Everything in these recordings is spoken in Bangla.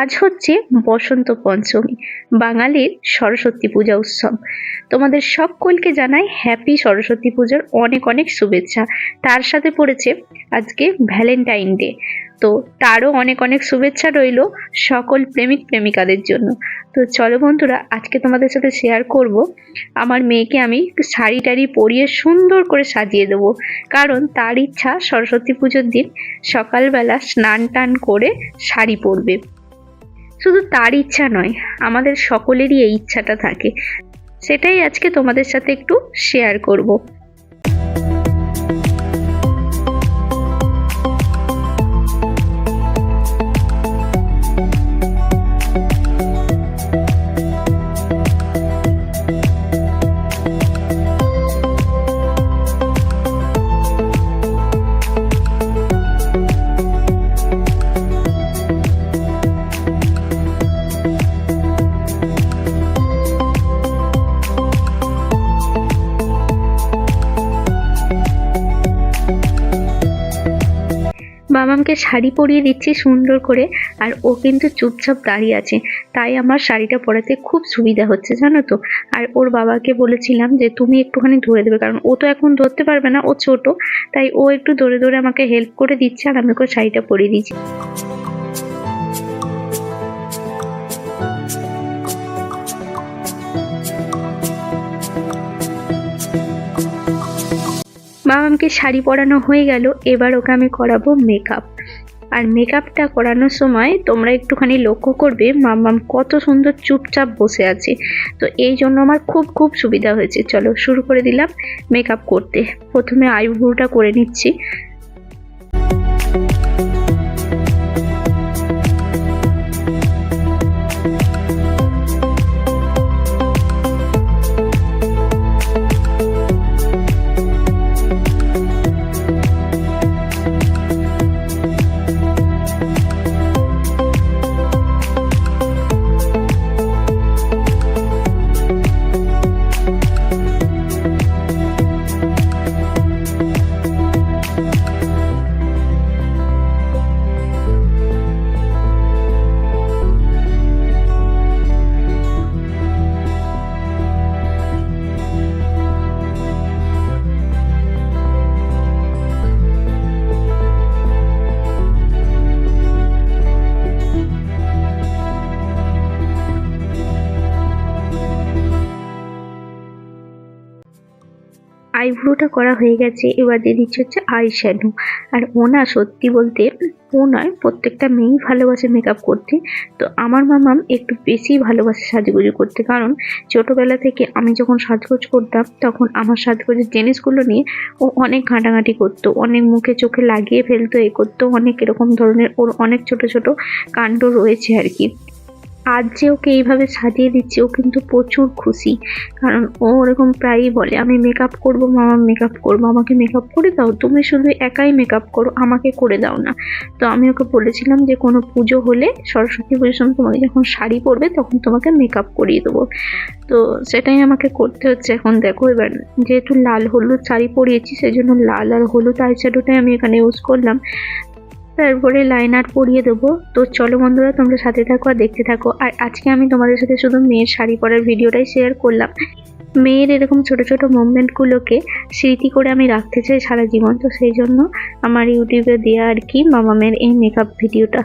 আজ হচ্ছে বসন্ত পঞ্চমী, বাঙালির সরস্বতী পূজা উৎসব। তোমাদের সকলকে জানাই হ্যাপি সরস্বতী পুজোর অনেক অনেক শুভেচ্ছা। তার সাথে পড়েছে আজকে ভ্যালেন্টাইন ডে তো তারও অনেক অনেক শুভেচ্ছা রইল সকল প্রেমিক প্রেমিকাদের জন্য। তো চলো বন্ধুরা, আজকে তোমাদের সাথে শেয়ার করব। আমার মেয়েকে আমি শাড়ি টাড়ি পরিয়ে সুন্দর করে সাজিয়ে দেবো। কারণ তার ইচ্ছা সরস্বতী পুজোর দিন সকালবেলা স্নান টান করে শাড়ি পরবে। শুধু তার ইচ্ছা নয়, আমাদের সকলেরই এই ইচ্ছাটা থাকে। সেটাই আজকে তোমাদের সাথে একটু শেয়ার করব। মামামকে শাড়ি পরিয়ে দিচ্ছি সুন্দর করে, আর ও কিন্তু চুপচাপ দাঁড়িয়ে আছে। তাই আমার শাড়িটা পরাতে খুব সুবিধা হচ্ছে, জানো তো? আর ওর বাবাকে বলেছিলাম যে, তুমি একটুখানি ধরে দেবে। কারণ ও তো এখন ধরতে পারবে না, ও ছোট। তাই ও একটু ধরে ধরে আমাকে হেল্প করে দিচ্ছে, আর আমি ওকে শাড়িটা পরিয়ে দিচ্ছি। মামামকে শাড়ি পরানো হয়ে গেল, এবার ওকে আমি করাবো মেকআপ আর মেকআপটা করানোর সময় তোমরা একটুখানি লক্ষ্য করবে মামাম কত সুন্দর চুপচাপ বসে আছে। তো এই জন্য আমার খুব খুব সুবিধা হয়েছে। চলো শুরু করে দিলাম মেকআপ করতে। প্রথমে আইব্রোটা করে নিচ্ছি। আইব্রোটা করা হয়ে গেছে, এবার দিয়ে দিচ্ছে হচ্ছে আই শ্যাডো আর ও না সত্যি বলতে, ও নয়, প্রত্যেকটা মেয়েই ভালোবাসে মেকআপ করতে। তো আমার মামাম একটু বেশি ভালোবাসে সাজগুজু করতে। কারণ ছোটোবেলা থেকে আমি যখন সাজগোজ করতাম, তখন আমার সাজগোজের জিনিসগুলো নিয়ে ও অনেক ঘাঁটাঘাঁটি করতো, অনেক মুখে চোখে লাগিয়ে ফেলতো, এ করতো, অনেক এরকম ধরনের, ওর অনেক ছোট ছোট কাণ্ড রয়েছে আর কি। আজ যে ওকে এইভাবে সাজিয়ে দিচ্ছি, ও কিন্তু প্রচুর খুশি। কারণ ও ওরকম প্রায়ই বলে, আমি মেকআপ করব, মামা মেকআপ করব, আমাকে মেকআপ করে দাও, তুমি শুধু একাই মেকআপ করো, আমাকে করে দাও না। তো আমি ওকে বলেছিলাম যে, কোনো পুজো হলে সরস্বতী পুজোর সময় তোমাকে যখন শাড়ি পরবে, তখন তোমাকে মেকআপ করিয়ে দেবো। তো সেটাই আমাকে করতে হচ্ছে এখন। দেখো এবার, যেহেতু লাল হলুদ শাড়ি পরিয়েছি সেই জন্য লাল আর হলুদ আই শ্যাডোটাই আমি এখানে ইউজ করলাম। তারপরে লাইন লাইনার পরিয়ে দেবো। তো চলো বন্ধুরা, তোমরা সাথে থাকো আর দেখতে থাকো। আর আজকে আমি তোমাদের সাথে শুধু মেয়ের শাড়ি পরার ভিডিওটাই শেয়ার করলাম। মেয়ের এরকম ছোট ছোট মুভমেন্টগুলোকে স্মৃতি করে আমি রাখতে চাই সারা জীবন। তো সেই জন্য আমার ইউটিউবে দেওয়া আর কি মামামের এই মেকআপ ভিডিওটা।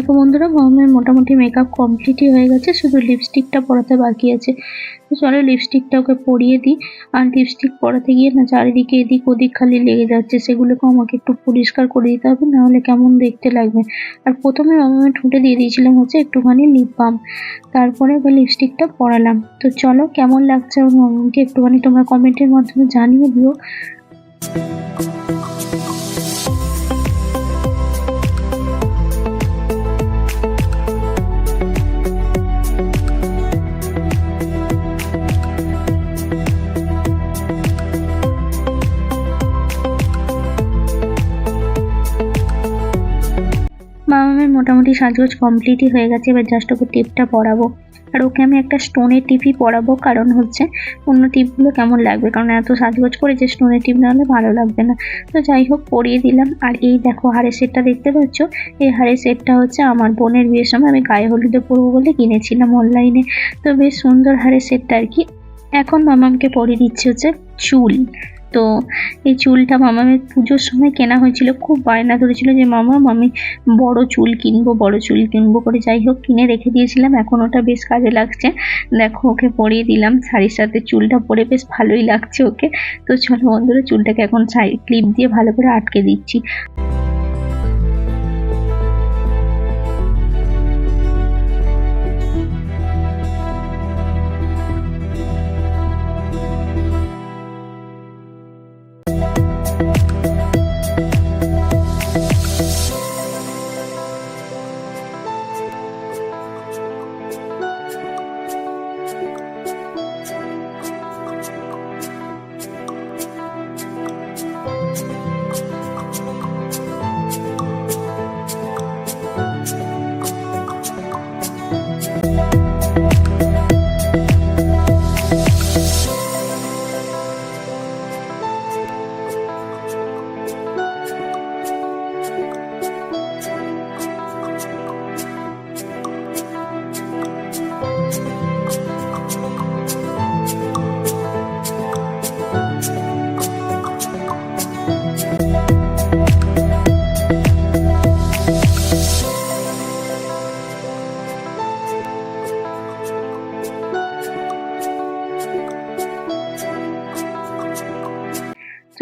দেখো বন্ধুরা মামামের মোটামুটি মেকআপ কমপ্লিটই হয়ে গেছে, শুধু লিপস্টিকটা পরাতে বাকি আছে। তো চলো লিপস্টিকটা ওকে পরিয়ে দিই। আর লিপস্টিক পরাতে গিয়ে না চারিদিকে এদিক ওদিক খালি লেগে যাচ্ছে সেগুলোকে আমাকে একটু পরিষ্কার করে দিতে হবে নাহলে কেমন দেখতে লাগবে। আর প্রথমে মামামের ঠোঁটে দিয়ে দিয়েছিলাম হচ্ছে একটুখানি লিপ বাম তারপরে ওকে লিপস্টিকটা পরালাম। তো চলো কেমন লাগছে আমার মামামকে একটুখানি তোমরা কমেন্টের মাধ্যমে জানিয়ে দিও। মোটামুটি সাজগোজ কমপ্লিটই হয়ে গেছে। এবার জাস্ট ওকে টিপটা পরাবো। আর ওকে আমি একটা স্টোনের টিপই পরাবো। কারণ হচ্ছে, অন্য টিপগুলো কেমন লাগবে? কারণ এত সাজগোজ করে যে স্টোনের টিপ না হলে ভালো লাগবে না। তো যাই হোক, পরিয়ে দিলাম। আর এই দেখো, হাড়ের সেটটা দেখতে পাচ্ছ? এই হাড়ের সেটটা হচ্ছে আমার বোনের বিয়ের সময় আমি গায়ে হলুদে পরবো বলে কিনেছিলাম অনলাইনে তো বেশ সুন্দর হাড়ের সেটটা আর কি। এখন মামামকে পরিয়ে দিচ্ছে হচ্ছে চুল। তো এই চুলটা মামামের পুজোর সময় কেনা হয়েছিল, খুব বায়না ধরেছিল যে, মামা, আমি বড় চুল কিনবো, বড় চুল কিনবো করে যাই হোক, কিনে রেখে দিয়েছিলাম, এখন ওটা বেশ কাজে লাগছে। দেখো, ওকে পরিয়ে দিলাম, শাড়ির সাথে চুলটা পরে বেশ ভালোই লাগছে ওকে। তো চলো বন্ধুরা, চুলটাকে এখন ক্লিপ দিয়ে ভালো করে আটকে দিচ্ছি।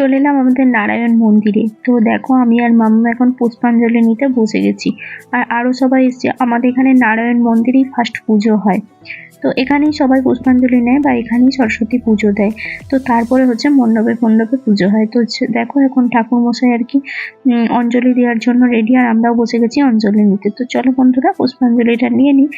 চলে এলাম আমাদের নারায়ণ মন্দিরে। তো দেখো, আমি আর মাম্মা এখন পুষ্পাঞ্জলি নিতে বসে গেছি। আর আরও সবাই এসছে। আমাদের এখানে নারায়ণ মন্দিরেই ফার্স্ট পুজো হয়। তো এখানেই সবাই পুষ্পাঞ্জলি নেয় বা এখানেই সরস্বতী পুজো দেয়। তো তারপরে হচ্ছে মণ্ডপে মণ্ডপে পুজো হয়। তো দেখো, এখন ঠাকুর মশাই আর কি অঞ্জলি দেওয়ার জন্য রেডি আর আমরাও বসে গেছি অঞ্জলি নিতে। তো চলো বন্ধুরা, পুষ্পাঞ্জলিটা নিয়ে নিই।